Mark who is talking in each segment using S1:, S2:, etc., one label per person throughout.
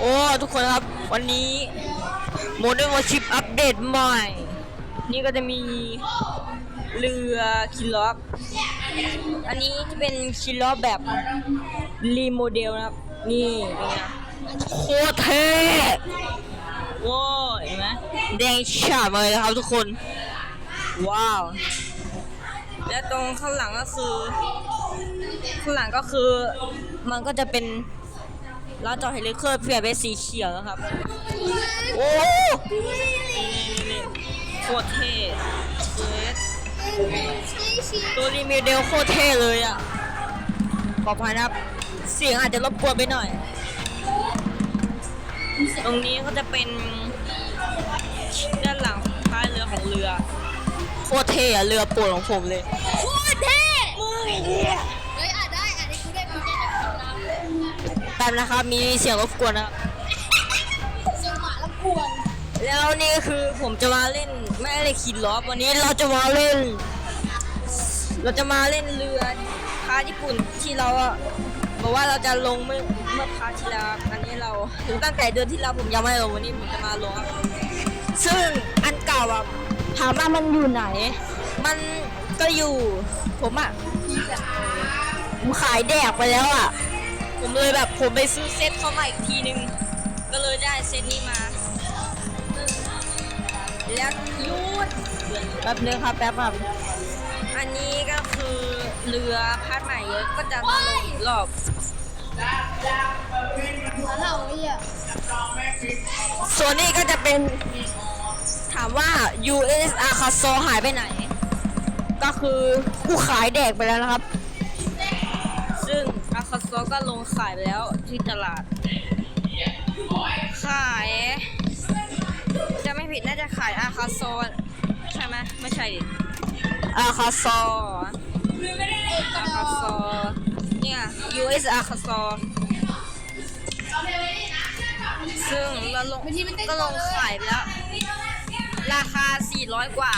S1: โอ้ทุกคนครับวันนี้โมเดิร์นวอชิปอัปเดตใหม่ นี่ก็จะมีเรือคิลล็อก อันนี้จะเป็นคิลล็อกแบบรีโมเดลนะครับ นี่เป็นไงโคตรเท่ว้าเห็นไหมแดงฉ่ำเลยนะครับทุกคน ว้าว และตรงข้างหลังก็คือ ข้างหลังก็คือมันก็จะเป็น ล้อจอเฮลิคอปเตอร์เปลี่ยนเป็นสีเขียวนะครับ โอ้นี่ๆๆโคตรเท่เจ็ดตัวรีมิวเดลโคตรเท่เลยอะ ขออภัยนะครับ เสียงอาจจะรบกวนไปหน่อย ตรงนี้ก็จะเป็นด้านหลังท้ายเรือของเรือ โคตรเท่อะเรือโปรดของผมเลย
S2: โคตรเท่
S1: แป๊บนะครับ มีเสียงรบกวนนะครับ
S2: เสียงหมาแล้วกวน
S1: แล้วนี่คือผมจะมาเล่นไม่ได้ขี่ล้อวันนี้เราจะมาเล่น เราจะมาเล่นเรือพาร์ทญี่ปุ่นที่เราอะบอกว่าเราจะลงเมื่อเมื่อพาร์ทที่แล้วครับอันนี้เราถึงตั้งแต่เดือนที่แล้วผมยังไม่ลงวันนี้ผมจะมาลงครับซึ่งอันเก่าอะถามว่ามันอยู่ไหน มันก็อยู่ ผมอะผมขายแดกไปแล้วอะ ผมเลยแบบผมไปซื้อเซ็ตเข้ามาอีกทีนึง ก็เลยได้เซตนี้มา แล้วหยุดแป๊บนึงครับแป๊บครับอันนี้ก็คือเรือพัดใหม่เยอะก็จะมาลงอีกรอบ
S2: หมาเราไอ้เหี้ย
S1: ส่วนนี้ก็จะเป็นถามว่า US a c a s o หายไปไหน ก็คือกูขายแดกไปแล้วนะครับ ซึ่ง a c a s o ก็ลงขายไปแล้วที่ตลาด ขาย จะไม่ผิดน่าจะขายอาคาโซใช่ไหมไม่ใช่ดิอาคาโซอาคาโซเนี่ย US อาคาโซซึ่งเราลงก็ลงขายไปแล้ว ราคา 400 กว่า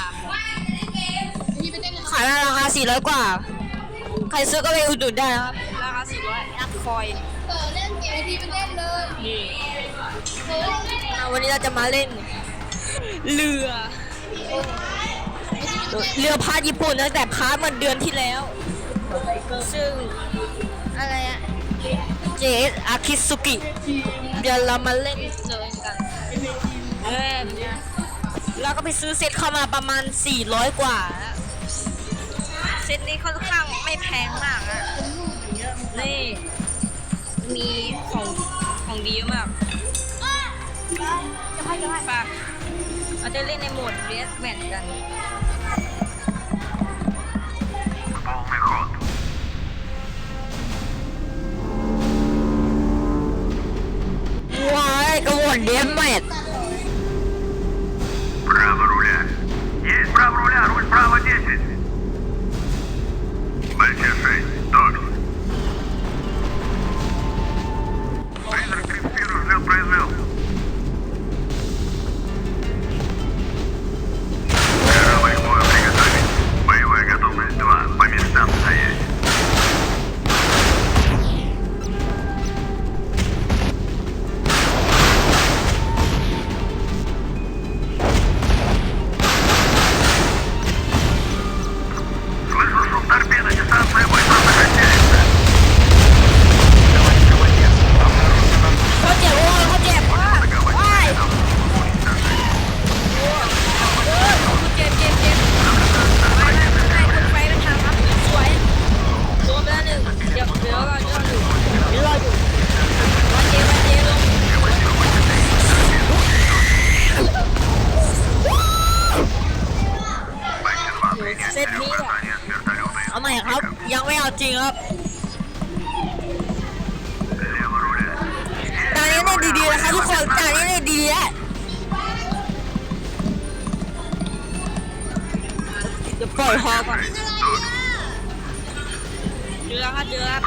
S2: พี่ไปเต้นเลย
S1: ขายราคา 400 กว่า ใครซื้อก็ไปอุดหนุนได้นะครับ ราคา400นักคอย
S2: เออเล่นเกมพี่ไปเล่นเลย
S1: นี่
S2: เออ
S1: อะวันนี้เราจะมาเล่น เรือเรือพาญี่ปุ่นตั้งแต่พาเหมือนเดือนที่แล้ว ซึ่งอะไรอะเจสอาคิสุกิ เดี๋ยวเรามาเล่นเลยกันเออเราก็ไปซื้อเซตเข้ามาประมาณ 400 กว่านะเซตนี้ค่อนข้างไม่แพงมากอะนี่ มีของของดีมาก
S2: จะให้จะให้
S1: ปะเราจะเล่นในโหมดเรสแมทกันว้ายกระโดดเดมแมท ทุกคนจานี้เลยดีแล้วจะปล่อยฮอก่อนเดือดล้วครัอด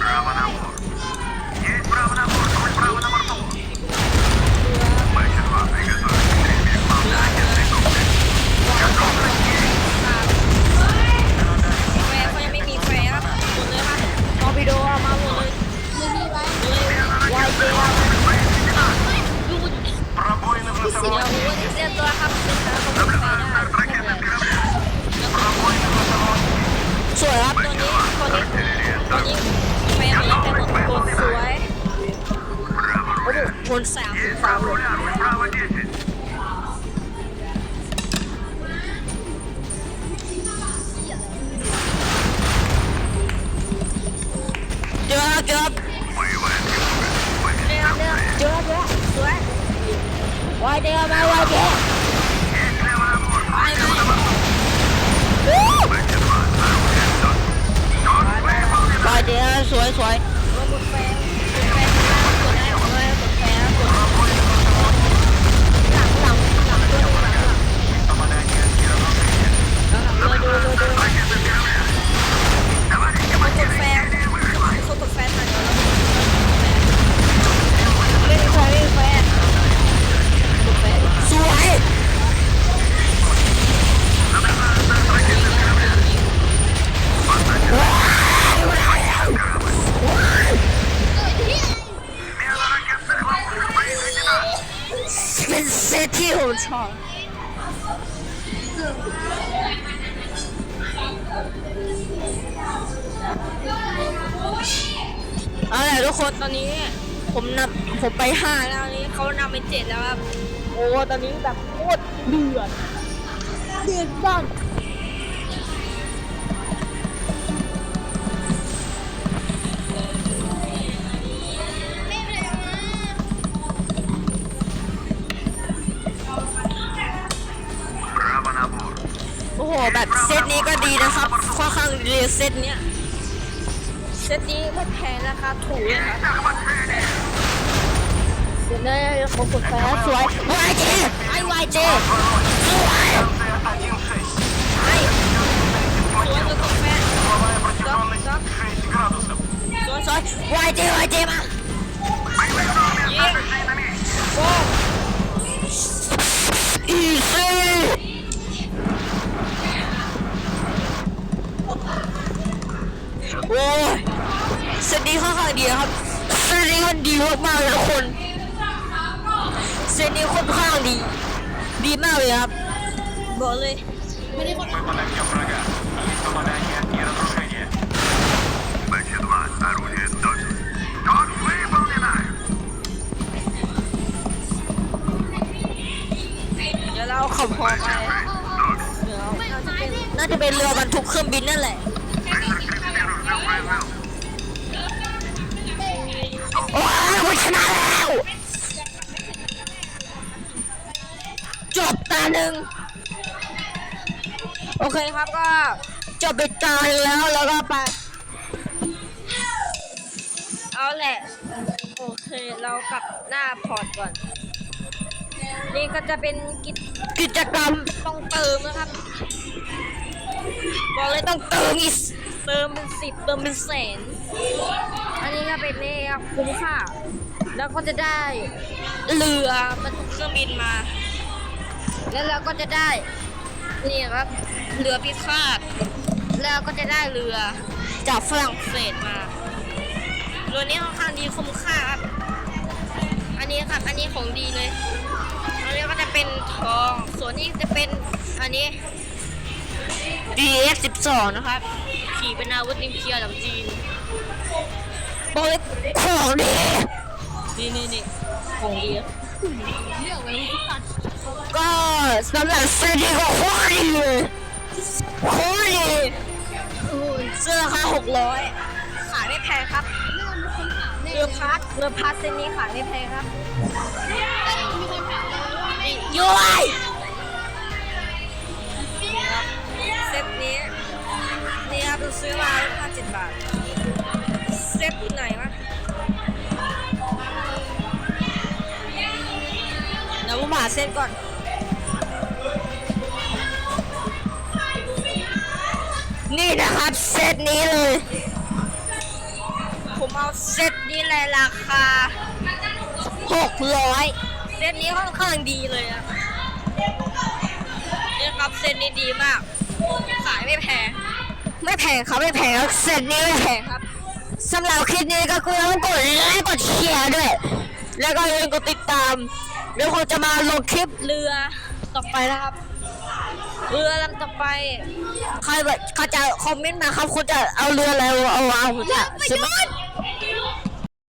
S1: คนสามสาม
S2: คน
S1: เจอแล้
S3: ว
S1: เจอเจอเจอสวยวายเจอมาวายเจอไปไป
S3: วา
S1: ยเจอสวยสวย ชอบเอาละทุกคนตอนนี้ผมนำผมไปห้าแล้วนี้เขานำไปเจ็ดแล้วครับโอ้ตอนนี้แบบโคตรเดือดเดือดมาก แบบเซตนี้ก็ดีนะครับ ค่อนข้างเรียเซตเนี้ยเซตนี้ไม่แพงราคาถูกเลยครับเดี๋ยวนะขอบคุณสวย YJ ไอ้ YJ สวยไอ้สวยเลยกาแฟซ
S3: อสซอ
S1: สซอสซอส YJ YJ มา
S3: ยิง
S1: โอ้อีซี่ วัสดีค่อนข้างดีครับสวัสดีมันดีมากๆเลยทุกคนเซนนี้ค่อนข้างดี ดีมากเลยครับ บอกเลย
S3: ไม่ได้คน
S1: เดี๋ยวเราขับพอไปน่าจะเป็นเรือบรรทุกเครื่องบินนั่นแหละ หนึ่งโอเคครับก็จบไปตาหนึ่งแล้วแล้วก็ไปเอาแหละ โอเคเรากลับหน้าพอร์ตก่อน นี่ก็จะเป็นกิจกิจกรรมต้องเติมนะครับ บอกเลยต้องเติมอีกเติมเป็นสิบเติมเป็นแสน อันนี้ก็เป็นนี่ครับคุ้มค่าแล้วก็จะได้เรือบรรทุกเครื่องบินมา แล้วเราก็จะได้ นี่ครับ เรือพิฆาตแล้วก็จะได้เรือจากฝรั่งเศสมาเรือนี้ค่อนข้างดีคุ้มค่าครับ อันนี้ครับ อันนี้ของดีเลยอันนี้ก็จะเป็นทอง ส่วนนี้จะเป็นอันนี้ DX 12 นะครับ ขี่เป็นอาวุธนิวเคลียร์จากจีนบอกเลยของดี นี่นี่นี่ของดีอะ ก็สำหรับเสื้อดีก็โคตรดีเลยโคตรดีเสื้อราคา600ขายไม่แพงครับเรือพัดเรือพัดเส้นนี้ขายไม่แพงครับย้อยเซตนี้นี่ครับเราซื้อมาราคาเจ็ดบาทเซตไหนาเซตก่อน นี่นะครับ เซตนี้เลย ผมเอาเซตนี้เลยราคา600เซตนี้ค่อนข้างดีเลยอะนี่ครับเซตนี้ดีมาก ขายไม่แพง ไม่แพงครับไม่แพงครับเซตนี้ไม่แพงครับสำหรับคลิปนี้ก็คือต้องกดไลค์กดแชร์ด้วย แล้วก็อย่าลืมกดติดตาม เดี๋ยวผมจะมาลงคลิปเรือต่อไปนะครับ เรือลำต่อไปใครแบบเขาจะคอมเมนต์มาครับคุณจะเอาเรืออะไรเอาเอาผมจะซื้อมา